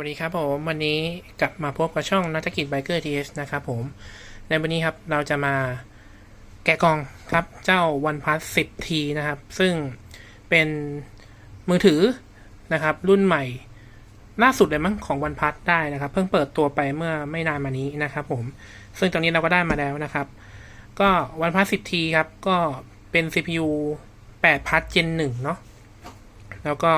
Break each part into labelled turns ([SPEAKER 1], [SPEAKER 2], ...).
[SPEAKER 1] วัสดีครับผมวันนี้กลับมาพบกับช่องนักธุรกิจไบเกอร์ทีเอสนะครับผม ในวันนี้ครับเราจะมาแกะกล่องครับเจ้า OnePlus 10T นะครับ ซึ่งเป็นมือถือนะครับ รุ่นใหม่ ล่าสุดเลยมั้งของ OnePlus ได้นะครับ เพิ่งเปิดตัวไปเมื่อไม่นานมานี้นะครับผม ซึ่งตอนนี้เราก็ได้มาแล้วนะครับ ก็ OnePlus 10T ครับ ก็เป็น CPU 8 Plus Gen 1เนาะแล้วก็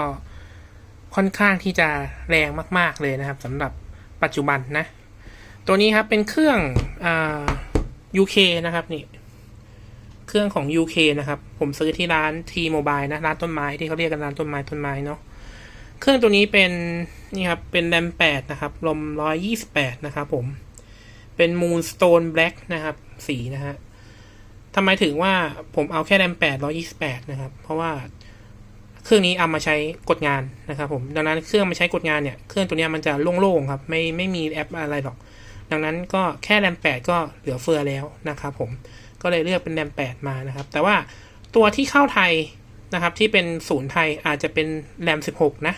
[SPEAKER 1] ค่อนข้างที่จะแรงมาก ๆเลยนะครับสำหรับปัจจุบันนะ ตัวนี้ครับเป็นเครื่องอ UK นะครับนี่เครื่องของ UK นะครับ ผมซื้อที่ร้าน T-Mobile นะ ร้านต้นไม้ที่เขาเรียกกันร้านต้นไม้ต้นไม้เนาะเครื่องตัวนี้เป็นนี่ครับ เป็นแรม 8 นะครับ ลม 128 นะครับผม เป็น Moonstone Black นะครับ สีนะฮะทำไมถึงว่าผมเอาแค่แรม 8 128 นะครับ เพราะว่า เครื่องนี้เอามาใช้กดงานนะครับผมดังนั้นเครื่องมาใช้กดงานเนี่ยเครื่องตัวนี้มันจะโล่งๆครับไม่ไม่มีแอปอะไรหรอก ดังนั้นก็แค่แรม 8 ก็เหลือเฟือแล้วนะครับผมก็เลยเลือกเป็นแรม 8 มานะครับ แต่ว่าตัวที่เข้าไทยนะครับที่เป็นศูนย์ไทยอาจจะเป็นแรม 16 นะ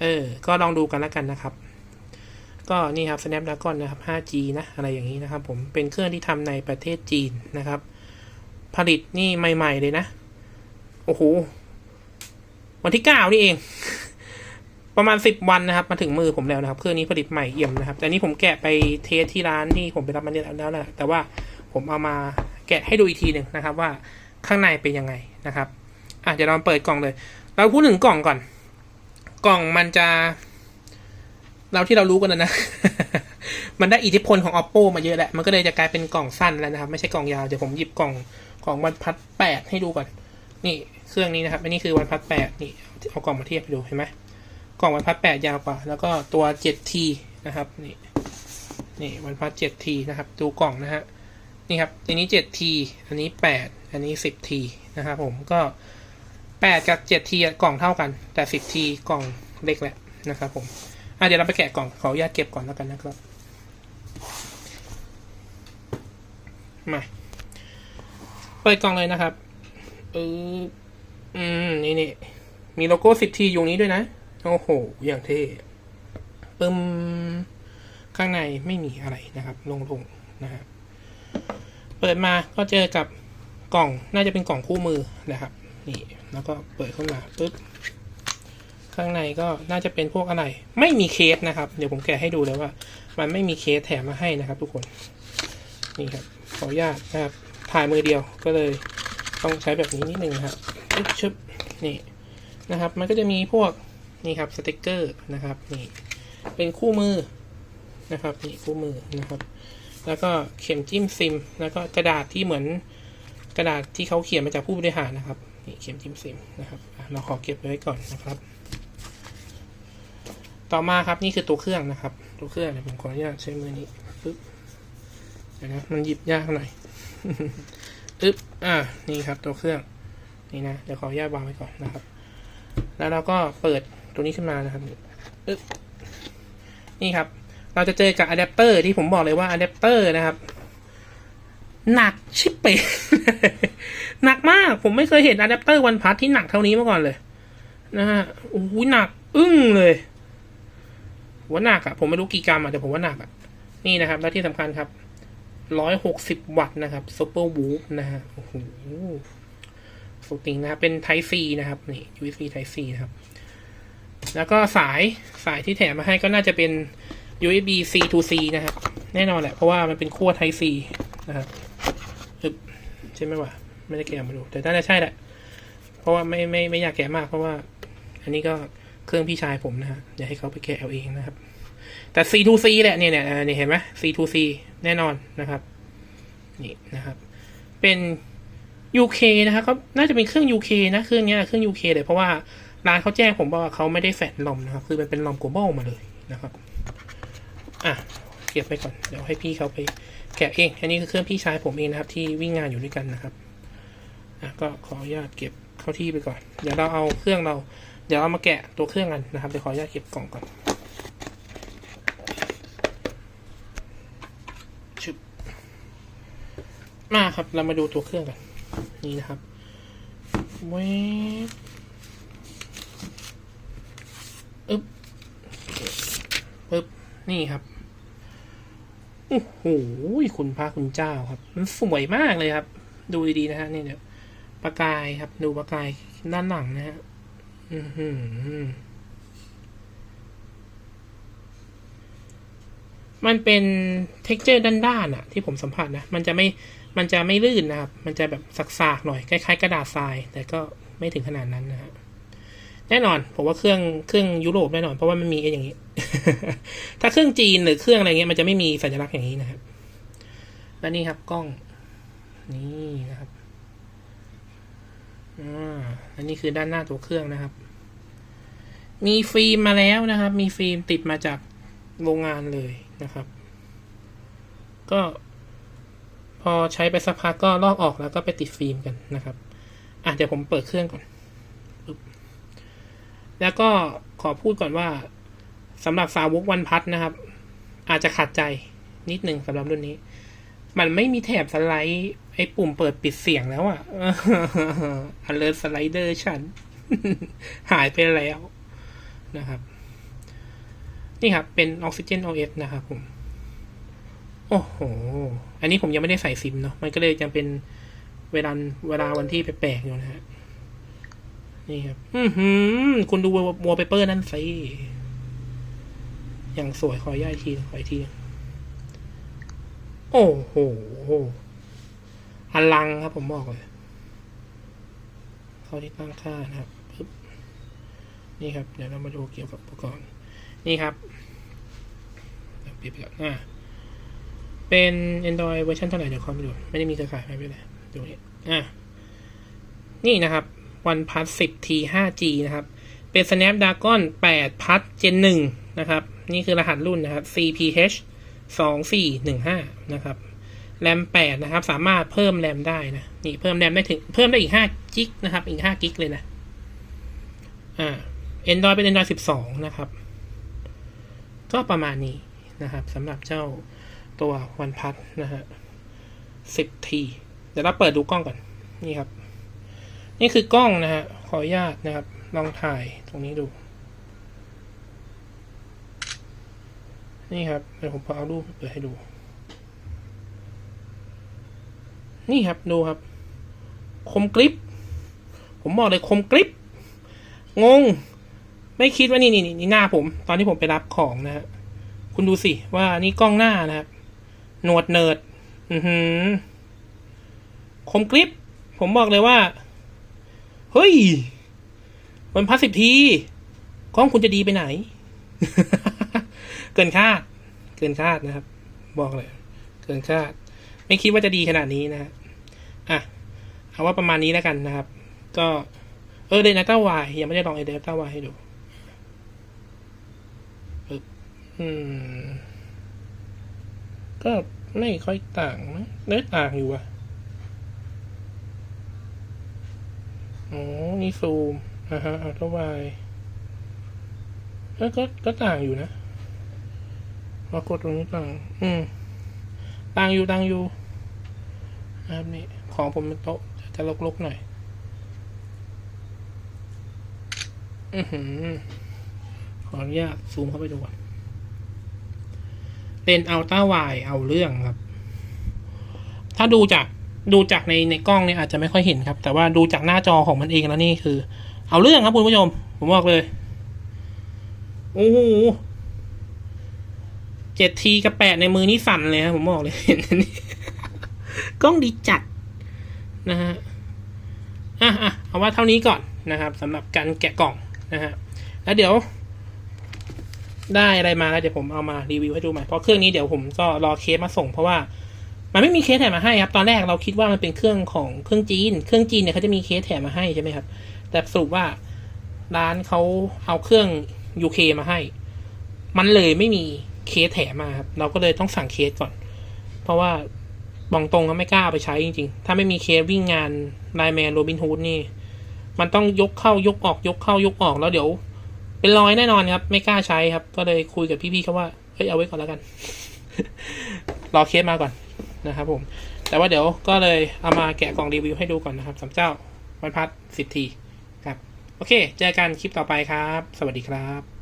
[SPEAKER 1] เออก็ลองดูกันแล้วกันนะครับ ก็นี่ครับ Snapdragon นะครับ 5G นะ อะไรอย่างนี้นะครับผมเป็นเครื่องที่ทำในประเทศจีนนะครับ ผลิตนี่ใหม่ ๆ เลยนะ โอ้โห วันที่เก้านี่เอง ประมาณสิบวันนะครับ มาถึงมือผมแล้วนะครับ เครื่องนี้ผลิตใหม่เอี่ยมนะครับแต่นี่ผมแกะไปเทสที่ร้านที่ผมไปรับมาเนี่ยแล้วแหละแต่ว่าผมเอามาแกะให้ดูอีกทีหนึ่งนะครับ ว่าข้างในเป็นยังไงนะครับอะเดี๋ยวเราเปิดกล่องเลย เราพูดถึงกล่องก่อน กล่องมันจะ เราที่เรารู้กันนะนะมันได้อิทธิพลของ oppo มาเยอะแหละ มันก็เลยจะกลายเป็นกล่องสั้นแล้วนะครับ ไม่ใช่กล่องยาว เดี๋ยวผมหยิบกล่องของวันพัดแปดให้ดูก่อน นี่เครื่องนี้นะครับอันนี้คือวันพัดแปดนี่เอากล่องมาเทียบดูเห็นไหมกล่องวันพัดแปดยาวกว่า แล้วก็ตัว 7T นะครับนี่นี่วันพัด 7T นะครับดูกล่องนะฮะนี่ครับอันนี้ 7T อันนี้ 8 อันนี้ 10T นะครับผมก็ 8 กับ 7T อะกล่องเท่ากัน แต่ 10T กล่องเล็กแหละนะครับผมอะเดี๋ยวเราไปแกะกล่องขออนุญาตเก็บก่อนแล้วกันนะครับมาเปิดกล่องเลยนะครับ เอออืม นี่นี่มีโลโก้สิบทีอยู่นี้ด้วยนะ โอ้โห อย่างเท่ปึ้ม ข้างในไม่มีอะไรนะครับลงๆนะฮะเปิดมาก็เจอกับกล่องน่าจะเป็นกล่องคู่มือนะครับ นี่ แล้วก็เปิดขึ้นมาปุ๊บข้างในก็น่าจะเป็นพวกอะไร ไม่มีเคสนะครับ เดี๋ยวผมแกะให้ดูเลยว่า มันไม่มีเคสแถมมาให้นะครับ ทุกคน นี่ครับขออนุญาตนะครับถ่ายมือเดียวก็เลย ต้องใช้แบบนี้นิดนึงครับชึบชึบนี่นะครับ มันก็จะมีพวกนี่ครับสติกเกอร์นะครับนี่เป็นคู่มือนะครับนี่คู่มือนะครับ แล้วก็เข็มจิ้มซิม แล้วก็กระดาษที่เหมือนกระดาษที่เขาเขียนมาจากผู้บริหารนะครับนี่เข็มจิ้มซิมนะครับเราขอเก็บไว้ก่อนนะครับ ต่อมาครับนี่คือตัวเครื่องนะครับ ตัวเครื่องเดี๋ยวผมขออนุญาตใช้มือนี้ปึ๊บเดี๋ยวนะมันหยิบยากหน่อย อึ๊บอ่านี่ครับตัวเครื่องนี่นะเดี๋ยวขออนุญาตวางไว้ก่อนนะครับ แล้วเราก็เปิดตัวนี้ขึ้นมานะครับอึ๊บนี่ครับ เราจะเจอกับอะแดปเตอร์ที่ผมบอกเลยว่าอะแดปเตอร์นะครับหนักชิบเป๋หนักมาก ผมไม่เคยเห็นอะแดปเตอร์วันพัทที่หนักเท่านี้มาก่อนเลย นะฮะโอ้โหหนัก อึ้งเลยว่าหนักอะผมไม่รู้กี่กรัมอะแต่ผมว่าหนักอะนี่นะครับ และที่สำคัญครับ ร้อยหกสิบวัตต์นะครับซูเปอร์วูฟนะฮะโอ้โหสุดติงนะครับเป็น Type C นะครับ นี่ USB Type C นะครับ แล้วก็สายสายที่แถมมาให้ก็น่าจะเป็น USB C to C นะครับ แน่นอนแหละ เพราะว่ามันเป็นขั้ว Type C นะครับอึบใช่ไหมวะไม่ได้แกะมาดู แต่น่าจะใช่แหละ เพราะว่าไม่ไม่ไม่อยากแกะมากเพราะว่า อันนี้ก็เครื่องพี่ชายผมนะฮะอย่าให้เขาไปแกะเอาเองนะครับ แต่ C to C แหละเนี่ยเนี่ยเนี่ยเห็นไหม C to C แน่นอนนะครับ นี่นะครับ เป็น UK นะครับก็น่าจะเป็นเครื่อง UK นะเครื่องนี้เครื่อง UK เลยเพราะว่าร้านเขาแจ้งผมว่าเขาไม่ได้แฟนลอมนะครับ คือมันเป็นลอม global มาเลยนะครับ อะเก็บไปก่อน เดี๋ยวให้พี่เขาไปแกะเอง อันนี้คือเครื่องพี่ชายผมเองนะครับ ที่วิ่งงานอยู่ด้วยกันนะครับ อะก็ขออนุญาตเก็บเข้าที่ไปก่อน เดี๋ยวเราเอาเครื่องเรา เดี๋ยวเอามาแกะตัวเครื่องกันนะครับ เดี๋ยวขออนุญาตเก็บกล่องก่อน มาครับ เรามาดูตัวเครื่องกัน นี่นะครับเวฟอึ๊บปึ๊บ นี่ครับ โอ้โห คุณพระคุณเจ้าครับ มันสวยมากเลยครับ ดูดีๆนะฮะ นี่เดี๋ยวประกายครับ ดูประกายด้านหลังนะฮะ อือหือ มันเป็น t e x t อร์ด้านๆอะที่ผมสัมผัสนะ มันจะไม่ มันจะไม่ลื่นนะครับ มันจะแบบสักๆหน่อย คล้ายๆ กระดาษทราย แต่ก็ไม่ถึงขนาดนั้นนะฮะแน่นอน ผมว่าเครื่องเครื่องยุโรปแน่นอน เพราะว่ามันมีไอ้อย่างนี้ ถ้าเครื่องจีนหรือเครื่องอะไรเงี้ยมันจะไม่มีสัญลักษณ์อย่างนี้นะครับ และนี่ครับกล้อง นี่นะครับ อ่า อันนี้คือด้านหน้าตัวเครื่องนะครับ มีฟิล์มมาแล้วนะครับ มีฟิล์มติดมาจากโรงงานเลย นะครับ ก็พอใช้ไปสักพักก็ลอกออกแล้วก็ไปติดฟิล์มกันนะครับอะเดี๋ยวผมเปิดเครื่องก่อน แล้วก็ขอพูดก่อนว่าสำหรับสาวกวันพัทนะครับ อาจจะขัดใจนิดหนึ่งสำหรับรุ่นนี้ มันไม่มีแถบสไลด์ไอ้ปุ่มเปิดปิดเสียงแล้วอะอันเลอร์สไลเดอร์ฉัน หายไปแล้วนะครับ นี่ครับ เป็น Oxygen OS นะครับผม โอ้โห อันนี้ผมยังไม่ได้ใส่ซิมเนาะ มันก็เลยยังเป็นเวลาเวลาวันที่แปลกๆอยู่นะฮะ นี่ครับ อือหือ คุณดูวอลเปเปอร์นั่นสิอย่างสวยขอย่าอีกทีขออีกที โอ้โหอลังครับผมบอกเลย เข้าที่ตั้งค่านะครับ นี่ครับ เดี๋ยวเรามาดูเกี่ยวกับอุปกรณ์ นี่ครับเดี๋ยวปิดไปก่อนอ่าเป็น Android เวอร์ชันเท่าไหร่เดี๋ยวขอไปดู ไม่ได้มีเครือข่ายไม่เป็นไรดูนี่อะนี่นะครับ OnePlus 10T 5G นะครับ เป็น Snapdragon 8 Plus Gen 1นะครับ นี่คือรหัสรุ่นนะครับ CPH 2415 นะครับ แรม 8 นะครับ สามารถเพิ่มแรมได้นะ นี่เพิ่มแรมได้ถึง เพิ่มได้อีก5กิกนะครับ อีก5กิกเลยนะ อ่า Android เป็น Android 12 นะครับ ก็ประมาณนี้นะครับสำหรับเจ้าตัว OnePlus นะฮะ 10T เดี๋ยวเราเปิดดูกล้องก่อนนี่ครับ นี่คือกล้องนะฮะขออนุญาตนะครับ ลองถ่ายตรงนี้ดู นี่ครับเดี๋ยวผมเอารูปเปิดให้ดู นี่ครับดูครับ คมกริป ผมบอกเลยคมกริป งง ไม่คิดว่านี่นี่นี่หน้าผม ตอนที่ผมไปรับของนะฮะคุณดูสิว่านี่กล้องหน้านะครับหนวดเนิร์ดอือหือคมกริปผมบอกเลยว่า เฮ้ยมันพัสสิบทีกล้องคุณจะดีไปไหน เกินคาด เกินคาดนะครับ บอกเลย เกินคาด ไม่คิดว่าจะดีขนาดนี้นะฮะอะเอาว่าประมาณนี้แล้วกันนะครับ ก็ เออเดนต้าวายยังไม่ได้ลองเอเดนต้าวายให้ดูปึ๊บ อืม ก็ไม่ค่อยต่างนะเนื้ต่างอยู่อะอ๋อ นี่ซูมอ่าฮะอัลตร้าไวเออก็ก็ต่างอยู่นะพอกดตรงนี้ต่าง อืม ต่างอยู่ต่างอยู่นะครับนี่ ของผมเป็นโต๊ะจะลกๆหน่อย อือหือขออนุญาตซูมเข้าไปดูก่อน เป็นอัลต้าไวเอาเรื่องครับ ถ้าดูจากดูจากในในกล้องเนี่ยอาจจะไม่ค่อยเห็นครับ แต่ว่าดูจากหน้าจอของมันเองแล้วนี่คือ เอาเรื่องครับคุณผู้ชม ผมบอกเลยโอ้โหเจ็ดทีกับแปดในมือนี่สั่นเลยครับผมบอกเลยเห็นนนี้กล้องดีจัดนะฮะอะอะเอาว่าเท่านี้ก่อนนะครับสำหรับการแกะกล่องนะฮะแล้วเดี๋ยว ได้อะไรมาแล้วเดี๋ยวผมเอามารีวิวให้ดูใหม่เพราะเครื่องนี้เดี๋ยวผมก็รอเคสมาส่ง เพราะว่ามันไม่มีเคสแถมมาให้ครับ ตอนแรกเราคิดว่ามันเป็นเครื่องของเครื่องจีน เครื่องจีนเนี่ยเขาจะมีเคสแถมมาให้ใช่ไหมครับ แต่สรุปว่าร้านเขาเอาเครื่อง UK มาให้ มันเลยไม่มีเคสแถมมาครับ เราก็เลยต้องสั่งเคสก่อน เพราะว่าบองตรงก็ไม่กล้าเอาไปใช้จริง ๆ ถ้าไม่มีเคสวิ่งงานไลแมนโรบินฮูดนี่ มันต้องยกเข้ายกออกยกเข้ายกออกแล้วเดี๋ยว เป็นรอยแน่นอนครับ ไม่กล้าใช้ครับ ก็เลยคุยกับพี่ๆเขาว่าเฮ้ยเอาไว้ก่อนแล้วกัน รอเคสมาก่อนนะครับผม แต่ว่าเดี๋ยวก็เลยเอามาแกะกล่องรีวิวให้ดูก่อนนะครับสำเจ้าวันพัดสิบทีครับ โอเค เจอกันคลิปต่อไปครับ สวัสดีครับ